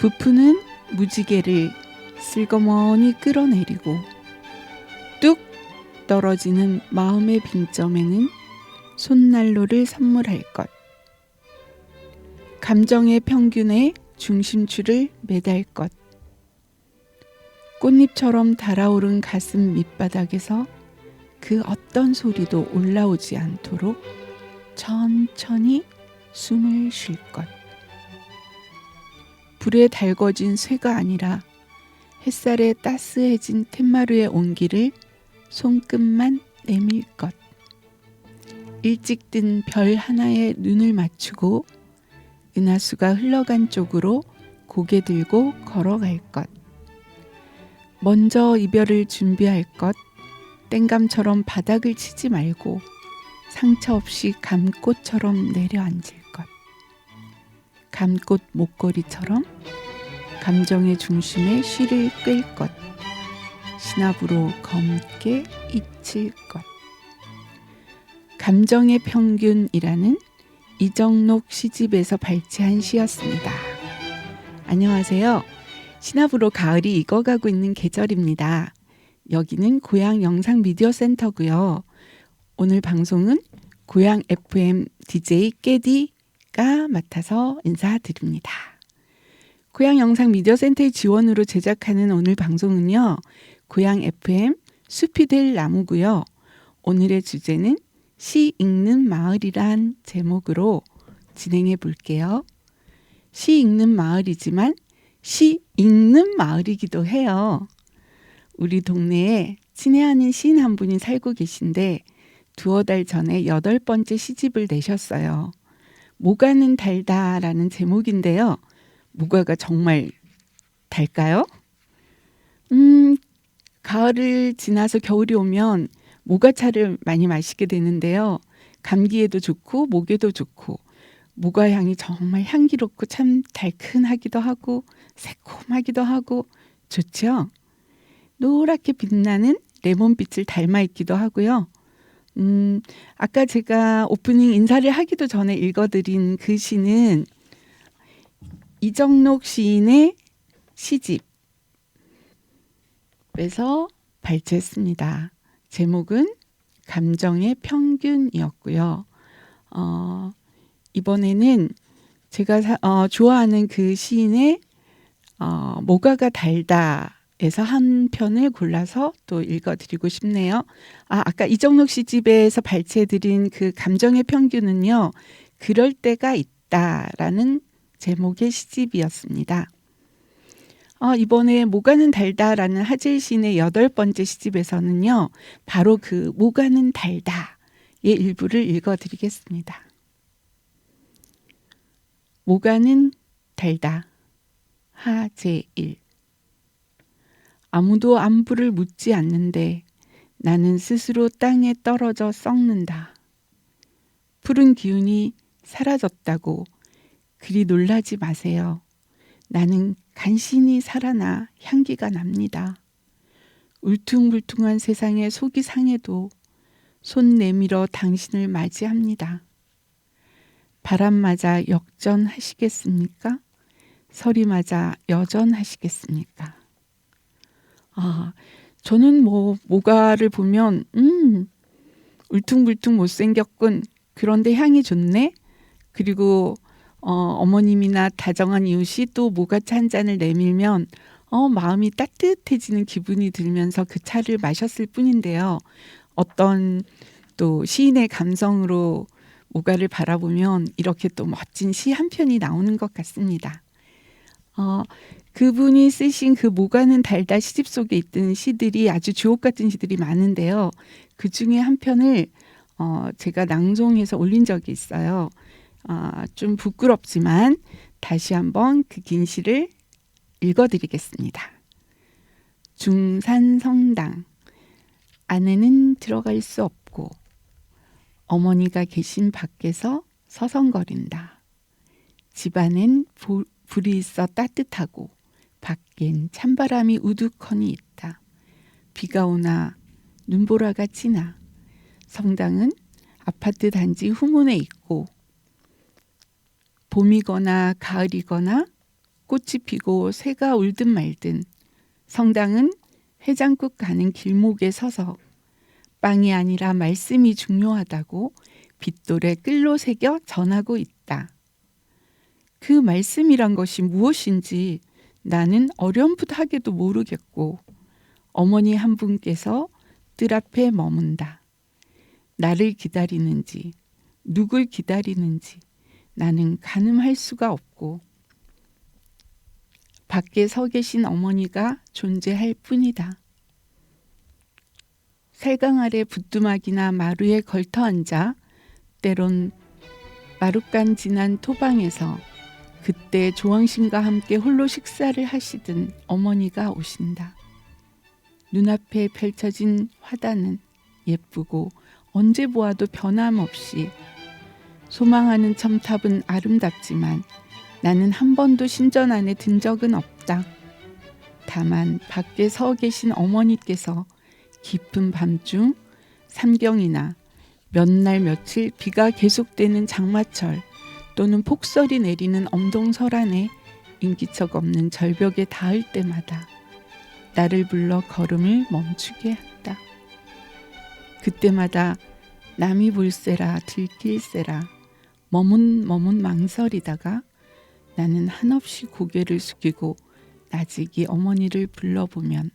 부푸는 무지개를 슬그머니 끌어내리고 뚝 떨어지는 마음의 빈점에는 손난로를 선물할 것. 감정의 평균에 중심추를 매달 것. 꽃잎처럼 달아오른 가슴 밑바닥에서 그 어떤 소리도 올라오지 않도록 천천히 숨을 쉴 것. 불에 달궈진 쇠가 아니라 햇살에 따스해진 텐마루의 온기를 손끝만 내밀 것. 일찍 뜬별 하나에 눈을 맞추고 은하수가 흘러간 쪽으로 고개 들고 걸어갈 것. 먼저 이별을 준비할 것. 땡감처럼 바닥을 치지 말고 상처 없이 감꽃처럼 내려앉을 것. 감꽃 목걸이처럼 감정의 중심에 쉬를 끌 것. 신압으로 검게 잊힐 것. 감정의 평균이라는 이정록 시집에서 발췌한 시였습니다. 안녕하세요. 신압으로 가을이 익어가고 있는 계절입니다. 여기는 고향 영상 미디어 센터고요. 오늘 방송은 고향 FM DJ 깨디가 맡아서 인사드립니다. 고향 영상 미디어 센터의 지원으로 제작하는 오늘 방송은요. 고향 FM 숲이 될 나무고요. 오늘의 주제는 시 읽는 마을이란 제목으로 진행해 볼게요. 시 읽는 마을이지만 시 읽는 마을이기도 해요. 우리 동네에 친애하는 시인 한 분이 살고 계신데 두어 달 전에 여덟 번째 시집을 내셨어요. 모가는 달다라는 제목인데요. 모가가 정말 달까요? 음, 가을을 지나서 겨울이 오면 모가차를 많이 마시게 되는데요. 감기에도 좋고 목에도 좋고 모가 향이 정말 향기롭고 참 달큰하기도 하고 새콤하기도 하고 좋죠. 노랗게 빛나는 레몬빛을 닮아 있기도 하고요. 음, 아까 제가 오프닝 인사를 하기도 전에 읽어드린 그 시는 이정록 시인의 시집에서 발췌했습니다. 제목은 감정의 평균이었고요. 어, 이번에는 제가 사, 어, 좋아하는 그 시인의 어, 모가가 달다 에서 한 편을 골라서 또 읽어드리고 싶네요. 아, 아까 이정록 씨 집에서 발췌해드린 그 감정의 평균은요, 그럴 때가 있다 라는 제목의 시집이었습니다. 어, 이번에 모가는 달다라는 하질 시인의 여덟 번째 시집에서는요, 바로 그 모가는 달다의 일부를 읽어드리겠습니다. 모가는 달다 하제일 아무도 안부를 묻지 않는데 나는 스스로 땅에 떨어져 썩는다. 푸른 기운이 사라졌다고 그리 놀라지 마세요. 나는 간신히 살아나 향기가 납니다. 울퉁불퉁한 세상에 속이 상해도 손 내밀어 당신을 맞이합니다. 바람 맞아 역전하시겠습니까? 서리 맞아 여전하시겠습니까? 아, 저는 뭐 모가를 보면 음 울퉁불퉁 못생겼군. 그런데 향이 좋네. 그리고 어, 어머님이나 다정한 이웃이 또 모가차 한 잔을 내밀면 어, 마음이 따뜻해지는 기분이 들면서 그 차를 마셨을 뿐인데요. 어떤 또 시인의 감성으로 모가를 바라보면 이렇게 또 멋진 시 한 편이 나오는 것 같습니다. 어, 그분이 쓰신 그 모가는 달다 시집 속에 있던 시들이 아주 주옥 같은 시들이 많은데요. 그 중에 한 편을 어, 제가 낭송해서 올린 적이 있어요. 어, 좀 부끄럽지만 다시 한번 그 긴 시를 읽어드리겠습니다. 중산성당 안에는 들어갈 수 없고 어머니가 계신 밖에서 서성거린다. 집안엔 불이 있어 따뜻하고 밖엔 찬바람이 우두커니 있다. 비가 오나 눈보라가 치나 성당은 아파트 단지 후문에 있고 봄이거나 가을이거나 꽃이 피고 새가 울든 말든 성당은 해장국 가는 길목에 서서 빵이 아니라 말씀이 중요하다고 빗돌에 끌로 새겨 전하고 있다. 그 말씀이란 것이 무엇인지 나는 어렴풋하게도 모르겠고 어머니 한 분께서 뜰 앞에 머문다. 나를 기다리는지 누굴 기다리는지 나는 가늠할 수가 없고 밖에 서 계신 어머니가 존재할 뿐이다. 살강 아래 부뚜막이나 마루에 걸터 앉아 때론 마룻간 지난 토방에서 그때 조왕신과 함께 홀로 식사를 하시던 어머니가 오신다. 눈앞에 펼쳐진 화단은 예쁘고 언제 보아도 변함없이 소망하는 첨탑은 아름답지만 나는 한 번도 신전 안에 든 적은 없다. 다만 밖에 서 계신 어머니께서 깊은 밤중 삼경이나 몇 날 며칠 비가 계속되는 장마철 또는 폭설이 내리는 엄동설안에 인기척 없는 절벽에 닿을 때마다 나를 불러 걸음을 멈추게 한다. 그때마다 남이 볼세라 들킬세라 머문 머문 망설이다가 나는 한없이 고개를 숙이고 나직이 어머니를 불러보면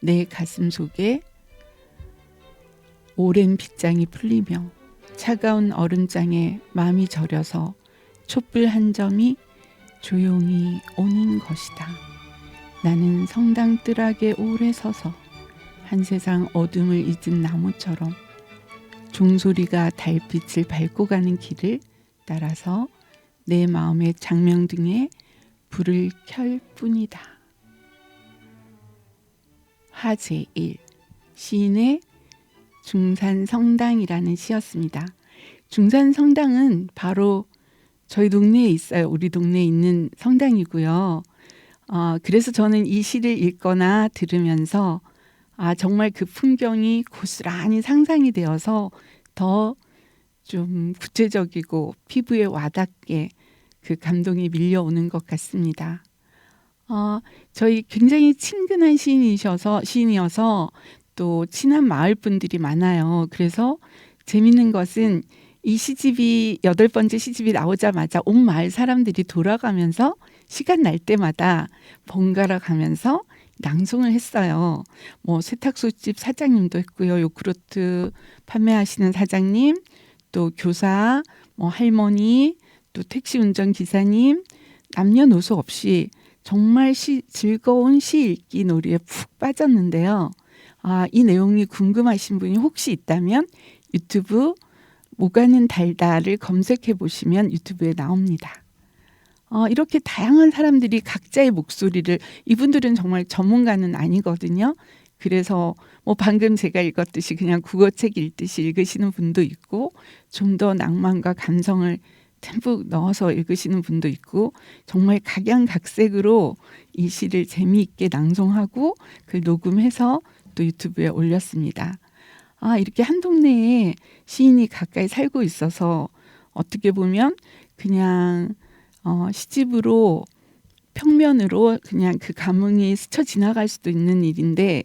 내 가슴 속에 오랜 빗장이 풀리며 차가운 얼음장에 마음이 저려서 촛불 한 점이 조용히 오는 것이다. 나는 성당 뜰하게 오래 서서 한 세상 어둠을 잊은 나무처럼 종소리가 달빛을 밟고 가는 길을 따라서 내 마음의 장명등에 불을 켤 뿐이다. 하제 1 시인의 중산성당이라는 시였습니다. 중산성당은 바로 저희 동네에 있어요. 우리 동네에 있는 성당이고요. 어, 그래서 저는 이 시를 읽거나 들으면서 아, 정말 그 풍경이 고스란히 상상이 되어서 더 좀 구체적이고 피부에 와닿게 그 감동이 밀려오는 것 같습니다. 어, 저희 굉장히 친근한 시인이셔서 시인이어서 또 친한 마을 분들이 많아요. 그래서 재밌는 것은 이 시집이 여덟 번째 시집이 나오자마자 온 마을 사람들이 돌아가면서 시간 날 때마다 번갈아 가면서 낭송을 했어요. 뭐 세탁소집 사장님도 했고요. 요크루트 판매하시는 사장님, 또 교사, 뭐 할머니, 또 택시 운전 기사님, 남녀노소 없이 정말 시, 즐거운 시 읽기 놀이에 푹 빠졌는데요. 아, 이 내용이 궁금하신 분이 혹시 있다면 유튜브 뭐가는 달다를 검색해 보시면 유튜브에 나옵니다. 어, 이렇게 다양한 사람들이 각자의 목소리를 이분들은 정말 전문가는 아니거든요. 그래서 뭐 방금 제가 읽었듯이 그냥 국어책 읽듯이 읽으시는 분도 있고 좀 더 낭만과 감성을 듬뿍 넣어서 읽으시는 분도 있고 정말 각양각색으로 이 시를 재미있게 낭송하고 그 녹음해서 또 유튜브에 올렸습니다. 아, 이렇게 한 동네에 시인이 가까이 살고 있어서 어떻게 보면 그냥 어, 시집으로 평면으로 그냥 그 감흥이 스쳐 지나갈 수도 있는 일인데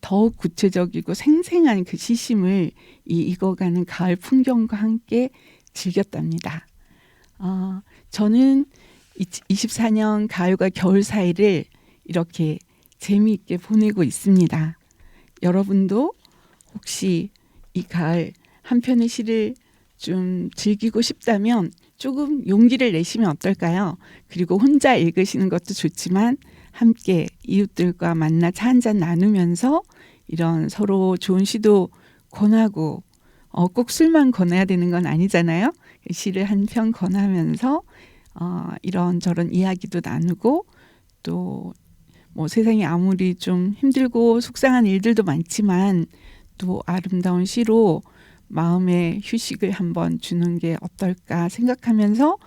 더욱 구체적이고 생생한 그 시심을 이 익어가는 가을 풍경과 함께 즐겼답니다. 어, 저는 24년 가을과 겨울 사이를 이렇게 재미있게 보내고 있습니다. 여러분도 혹시 이 가을 한 편의 시를 좀 즐기고 싶다면 조금 용기를 내시면 어떨까요? 그리고 혼자 읽으시는 것도 좋지만 함께 이웃들과 만나 차 한 잔 나누면서 이런 서로 좋은 시도 권하고 어, 꼭 술만 권해야 되는 건 아니잖아요. 시를 한 편 권하면서 어, 이런 저런 이야기도 나누고 또 뭐 세상이 아무리 좀 힘들고 속상한 일들도 많지만 또 아름다운 시로 마음의 휴식을 한번 주는 게 어떨까 생각하면서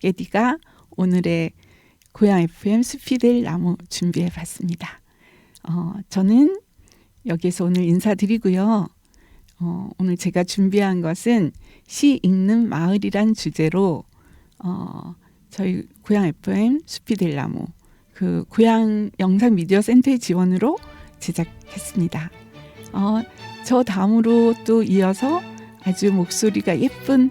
깨디가 오늘의 고향 FM 스피드 나무 준비해 봤습니다. 어, 저는 여기서 오늘 인사드리고요. 어, 오늘 제가 준비한 것은 시 읽는 마을이란 주제로 어, 저희 고향 FM 될 나무 그 고향 영상 미디어 센터의 지원으로 제작했습니다. 어, 저 다음으로 또 이어서 아주 목소리가 예쁜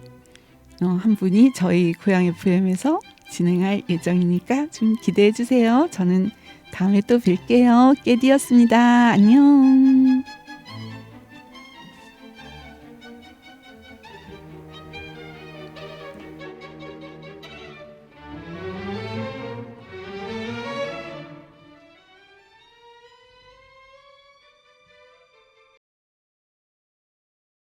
어, 한 분이 저희 고향 FM에서 진행할 예정이니까 좀 기대해 주세요. 저는 다음에 또 뵐게요. 깨디였습니다. 안녕.